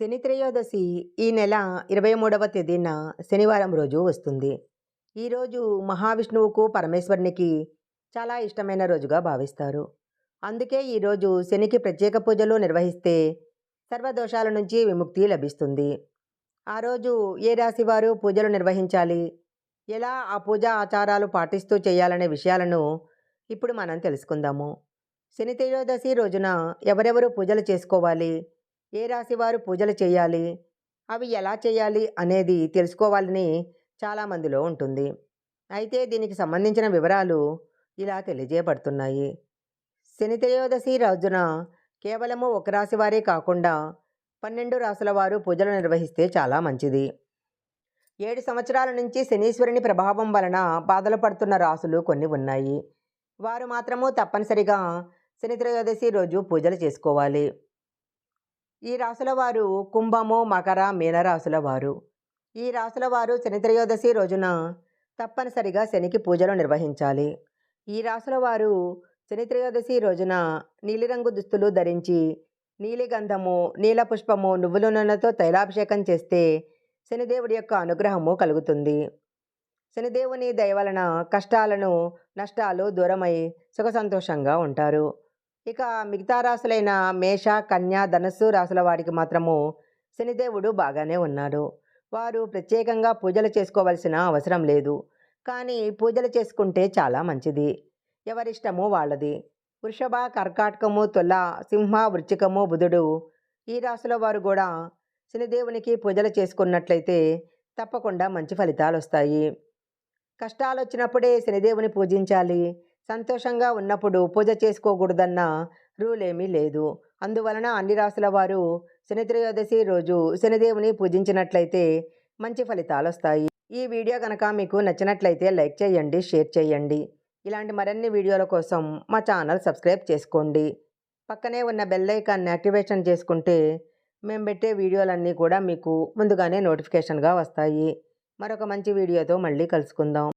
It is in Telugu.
శని త్రయోదశి ఈ నెల ఇరవై మూడవ తేదీన శనివారం రోజు వస్తుంది. ఈరోజు మహావిష్ణువుకు పరమేశ్వరునికి చాలా ఇష్టమైన రోజుగా భావిస్తారు. అందుకే ఈరోజు శనికి ప్రత్యేక పూజలు నిర్వహిస్తే సర్వదోషాల నుంచి విముక్తి లభిస్తుంది. ఆ రోజు ఏ రాశి వారు పూజలు నిర్వహించాలి? ఎలా ఆ పూజా ఆచారాలు పాటిస్తూ చేయాలనే విషయాలను ఇప్పుడు మనం తెలుసుకుందాము. శని త్రయోదశి రోజున ఎవరెవరు పూజలు చేసుకోవాలి? ఏ రాశి వారు పూజలు చేయాలి? అవి ఎలా చేయాలి? అనేది తెలుసుకోవాలని చాలామందిలో ఉంటుంది. అయితే దీనికి సంబంధించిన వివరాలు ఇలా తెలియజేయబడుతున్నాయి. శని త్రయోదశి రోజున కేవలము ఒక రాశి వారే కాకుండా పన్నెండు రాసుల వారు పూజలు నిర్వహిస్తే చాలా మంచిది. ఏడు సంవత్సరాల నుంచి శనీశ్వరుని ప్రభావం వలన బాధలు పడుతున్న రాసులు కొన్ని ఉన్నాయి. వారు మాత్రము తప్పనిసరిగా శని త్రయోదశి రోజు పూజలు చేసుకోవాలి. ఈ రాసుల వారు కుంభము మకర మీనరాశుల వారు. ఈ రాసుల వారు శనిత్రయోదశి రోజున తప్పనిసరిగా శనికి పూజలు నిర్వహించాలి. ఈ రాసుల వారు శనిత్రయోదశి రోజున నీలిరంగు దుస్తులు ధరించి నీలిగంధము నీల పుష్పము నువ్వుల నూనెతో తైలాభిషేకం చేస్తే శనిదేవుడి యొక్క అనుగ్రహము కలుగుతుంది. శనిదేవుని దయవలన కష్టాలను నష్టాలు దూరమై సుఖ సంతోషంగా ఉంటారు. ఇక మిగతా రాశులైన మేష కన్య ధనస్సు రాశుల వారికి మాత్రము శనిదేవుడు బాగానే ఉన్నాడు. వారు ప్రత్యేకంగా పూజలు చేసుకోవాల్సిన అవసరం లేదు. కానీ పూజలు చేసుకుంటే చాలా మంచిది. ఎవరిష్టము వాళ్ళది. వృషభ కర్కాటకము తుల సింహ వృచ్చికము బుధుడు ఈ రాశుల వారు కూడా శనిదేవునికి పూజలు చేసుకున్నట్లయితే తప్పకుండా మంచి ఫలితాలు వస్తాయి కష్టాలు వచ్చినప్పుడే శనిదేవుని పూజించాలి. సంతోషంగా ఉన్నప్పుడు పూజ చేసుకోకూడదన్న రూల్ ఏమీ లేదు. అందువలన అన్ని రాసుల వారు శనిత్రయోదశి రోజు శనిదేవుని పూజించినట్లయితే మంచి ఫలితాలు వస్తాయి ఈ వీడియో కనుక మీకు నచ్చినట్లయితే లైక్ చేయండి షేర్ చేయండి. ఇలాంటి మరిన్ని వీడియోల కోసం మా ఛానల్ సబ్స్క్రైబ్ చేసుకోండి. పక్కనే ఉన్న బెల్ ఐకాన్ని యాక్టివేషన్ చేసుకుంటే మేము పెట్టే వీడియోలన్నీ కూడా మీకు ముందుగానే నోటిఫికేషన్గా వస్తాయి. మరొక మంచి వీడియోతో మళ్ళీ కలుసుకుందాం.